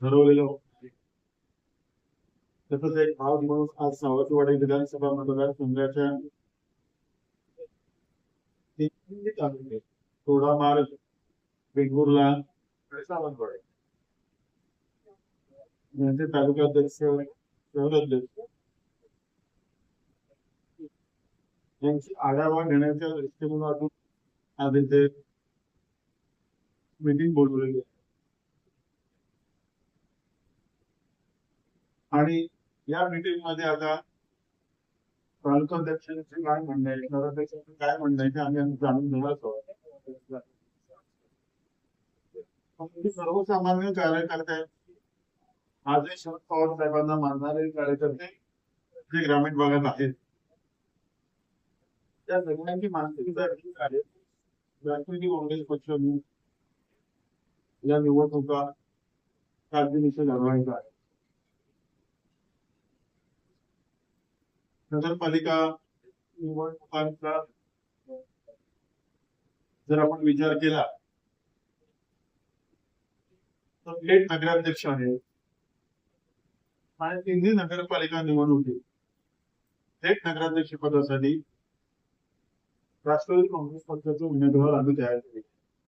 ठरवलेलं तसंच एक भाव म्हणून आज सावंतवाडी विधानसभा मतदारसंघाच्या तीन तालुके थोडा मार्ग वेंगुर्ला सावंतवाडी. यांचे तालुकाध्यक्ष शहराध्यक्ष यांची आढावा घेण्याच्या दृष्टिकोनातून आज इथे मीटिंग बोलवलेली आहे. आणि या मीटिंगमध्ये आता तालुकाध्यक्षांचे काय म्हणणं आहे शहराध्यक्षांचे काय म्हणणं आहे ते आम्ही जाणून घेणार आहोत. सर्वसामान्य कार्यकर्ते आजही शरद पवार साहेबांना मानणारे कार्यकर्ते जे ग्रामीण भागात आहेत. त्या सगळ्यांची मानसिकता ही आहे. राष्ट्रवादी काँग्रेस पक्ष या निवडणुका काळजीनिशी लढवायचा आहे. नगरपालिका निवडणुकांचा जर आपण विचार केला तर थेट नगराध्यक्ष आहे आणि तिन्ही नगरपालिका निवडणुकीत थेट नगराध्यक्ष पदासाठी राष्ट्रवादी काँग्रेस पक्षाचे उमेदवार आम्ही तयार केले.